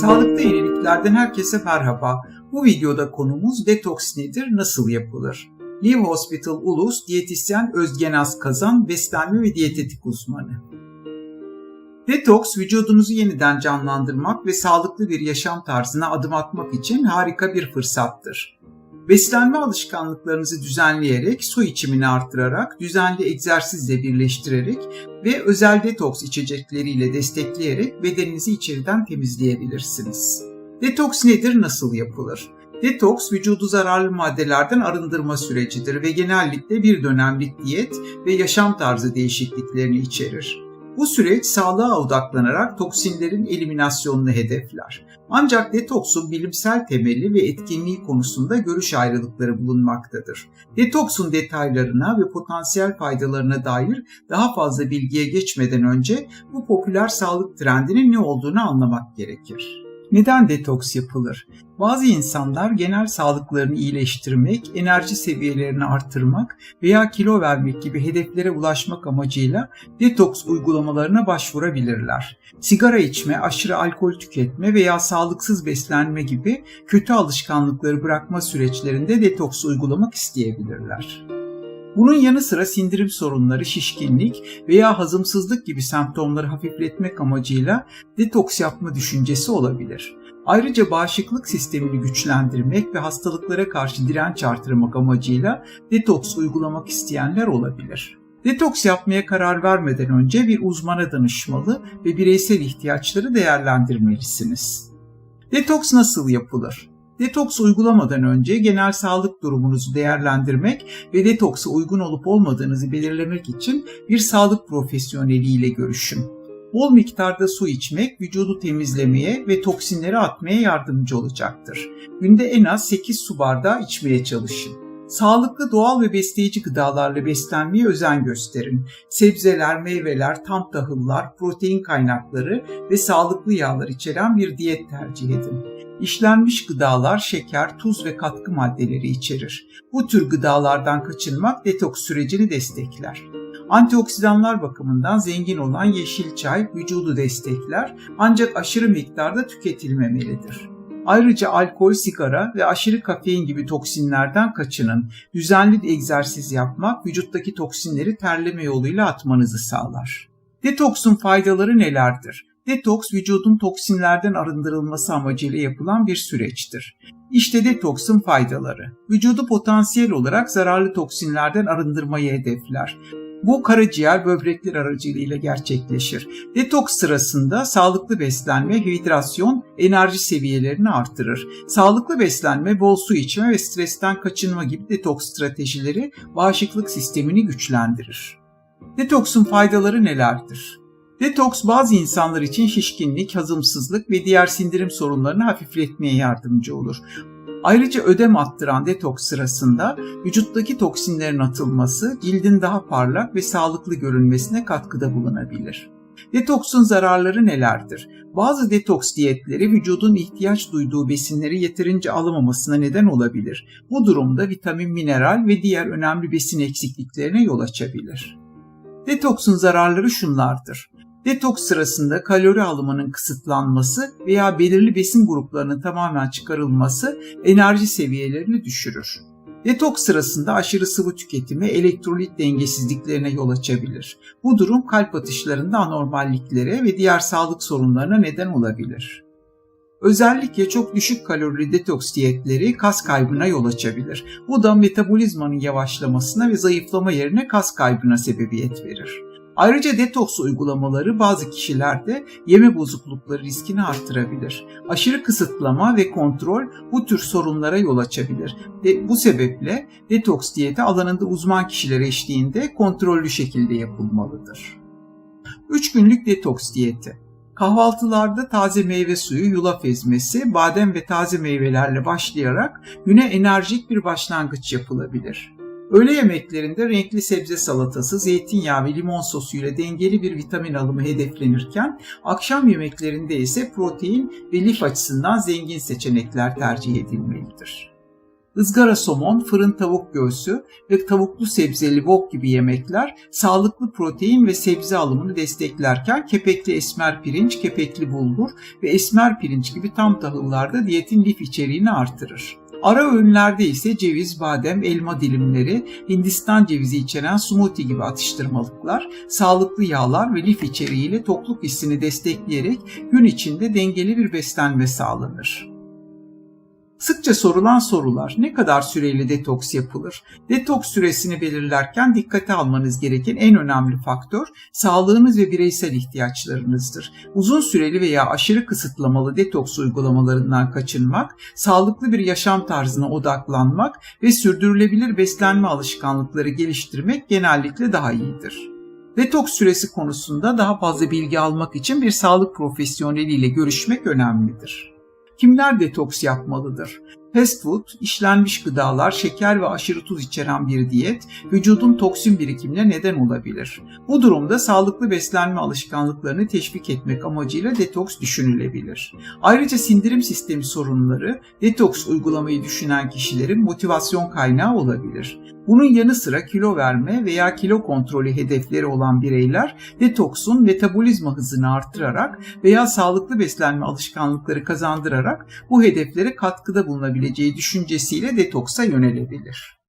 Sağlıkta yeniliklerden herkese merhaba. Bu videoda konumuz detoks nedir, nasıl yapılır? Live Hospital Ulus diyetisyen Özgenaz Kazan, beslenme ve diyetetik uzmanı. Detoks, vücudunuzu yeniden canlandırmak ve sağlıklı bir yaşam tarzına adım atmak için harika bir fırsattır. Beslenme alışkanlıklarınızı düzenleyerek, su içimini artırarak, düzenli egzersizle birleştirerek ve özel detoks içecekleriyle destekleyerek bedeninizi içeriden temizleyebilirsiniz. Detoks nedir, nasıl yapılır? Detoks, vücudu zararlı maddelerden arındırma sürecidir ve genellikle bir dönemlik diyet ve yaşam tarzı değişikliklerini içerir. Bu süreç sağlığa odaklanarak toksinlerin eliminasyonunu hedefler. Ancak detoksun bilimsel temeli ve etkinliği konusunda görüş ayrılıkları bulunmaktadır. Detoksun detaylarına ve potansiyel faydalarına dair daha fazla bilgiye geçmeden önce bu popüler sağlık trendinin ne olduğunu anlamak gerekir. Neden detoks yapılır? Bazı insanlar genel sağlıklarını iyileştirmek, enerji seviyelerini artırmak veya kilo vermek gibi hedeflere ulaşmak amacıyla detoks uygulamalarına başvurabilirler. Sigara içme, aşırı alkol tüketme veya sağlıksız beslenme gibi kötü alışkanlıkları bırakma süreçlerinde detoks uygulamak isteyebilirler. Bunun yanı sıra sindirim sorunları, şişkinlik veya hazımsızlık gibi semptomları hafifletmek amacıyla detoks yapma düşüncesi olabilir. Ayrıca bağışıklık sistemini güçlendirmek ve hastalıklara karşı direnç artırmak amacıyla detoks uygulamak isteyenler olabilir. Detoks yapmaya karar vermeden önce bir uzmana danışmalı ve bireysel ihtiyaçları değerlendirmelisiniz. Detoks nasıl yapılır? Detoks uygulamadan önce genel sağlık durumunuzu değerlendirmek ve detoksa uygun olup olmadığınızı belirlemek için bir sağlık profesyoneliyle görüşün. Bol miktarda su içmek vücudu temizlemeye ve toksinleri atmaya yardımcı olacaktır. Günde en az 8 su bardağı içmeye çalışın. Sağlıklı doğal ve besleyici gıdalarla beslenmeye özen gösterin. Sebzeler, meyveler, tam tahıllar, protein kaynakları ve sağlıklı yağlar içeren bir diyet tercih edin. İşlenmiş gıdalar şeker, tuz ve katkı maddeleri içerir. Bu tür gıdalardan kaçınmak detoks sürecini destekler. Antioksidanlar bakımından zengin olan yeşil çay vücudu destekler ancak aşırı miktarda tüketilmemelidir. Ayrıca alkol, sigara ve aşırı kafein gibi toksinlerden kaçının. Düzenli egzersiz yapmak vücuttaki toksinleri terleme yoluyla atmanızı sağlar. Detoksun faydaları nelerdir? Detoks vücudun toksinlerden arındırılması amacıyla yapılan bir süreçtir. İşte detoksun faydaları. Vücudu potansiyel olarak zararlı toksinlerden arındırmayı hedefler. Bu karaciğer böbrekler aracılığıyla gerçekleşir. Detoks sırasında sağlıklı beslenme, hidrasyon, enerji seviyelerini artırır. Sağlıklı beslenme, bol su içme ve stresten kaçınma gibi detoks stratejileri bağışıklık sistemini güçlendirir. Detoksun faydaları nelerdir? Detoks bazı insanlar için şişkinlik, hazımsızlık ve diğer sindirim sorunlarını hafifletmeye yardımcı olur. Ayrıca ödem attıran detoks sırasında vücuttaki toksinlerin atılması cildin daha parlak ve sağlıklı görünmesine katkıda bulunabilir. Detoksun zararları nelerdir? Bazı detoks diyetleri vücudun ihtiyaç duyduğu besinleri yeterince alamamasına neden olabilir. Bu durumda vitamin, mineral ve diğer önemli besin eksikliklerine yol açabilir. Detoksun zararları şunlardır. Detoks sırasında kalori alımının kısıtlanması veya belirli besin gruplarının tamamen çıkarılması enerji seviyelerini düşürür. Detoks sırasında aşırı sıvı tüketimi elektrolit dengesizliklerine yol açabilir. Bu durum kalp atışlarında anormalliklere ve diğer sağlık sorunlarına neden olabilir. Özellikle çok düşük kalorili detoks diyetleri kas kaybına yol açabilir. Bu da metabolizmanın yavaşlamasına ve zayıflama yerine kas kaybına sebebiyet verir. Ayrıca detoks uygulamaları bazı kişilerde yeme bozuklukları riskini artırabilir. Aşırı kısıtlama ve kontrol bu tür sorunlara yol açabilir. De, bu sebeple detoks diyeti alanında uzman kişiler eşliğinde kontrollü şekilde yapılmalıdır. 3 günlük detoks diyeti Kahvaltılarda taze meyve suyu, yulaf ezmesi, badem ve taze meyvelerle başlayarak güne enerjik bir başlangıç yapılabilir. Öğle yemeklerinde renkli sebze salatası, zeytinyağı ve limon sosu ile dengeli bir vitamin alımı hedeflenirken, akşam yemeklerinde ise protein ve lif açısından zengin seçenekler tercih edilmelidir. Izgara somon, fırın tavuk göğsü ve tavuklu sebzeli wok gibi yemekler sağlıklı protein ve sebze alımını desteklerken kepekli esmer pirinç, kepekli bulgur ve esmer pirinç gibi tam tahıllarda diyetin lif içeriğini artırır. Ara öğünlerde ise ceviz, badem, elma dilimleri, Hindistan cevizi içeren smoothie gibi atıştırmalıklar, sağlıklı yağlar ve lif içeriğiyle tokluk hissini destekleyerek gün içinde dengeli bir beslenme sağlanır. Sıkça sorulan sorular ne kadar süreyle detoks yapılır? Detoks süresini belirlerken dikkate almanız gereken en önemli faktör sağlığınız ve bireysel ihtiyaçlarınızdır. Uzun süreli veya aşırı kısıtlamalı detoks uygulamalarından kaçınmak, sağlıklı bir yaşam tarzına odaklanmak ve sürdürülebilir beslenme alışkanlıkları geliştirmek genellikle daha iyidir. Detoks süresi konusunda daha fazla bilgi almak için bir sağlık profesyoneliyle görüşmek önemlidir. Kimler detoks yapmalıdır? Fast food, işlenmiş gıdalar, şeker ve aşırı tuz içeren bir diyet vücudun toksin birikimine neden olabilir. Bu durumda sağlıklı beslenme alışkanlıklarını teşvik etmek amacıyla detoks düşünülebilir. Ayrıca sindirim sistemi sorunları detoks uygulamayı düşünen kişilerin motivasyon kaynağı olabilir. Bunun yanı sıra kilo verme veya kilo kontrolü hedefleri olan bireyler detoksun metabolizma hızını artırarak veya sağlıklı beslenme alışkanlıkları kazandırarak bu hedeflere katkıda bulunabileceği düşüncesiyle detoksa yönelebilir.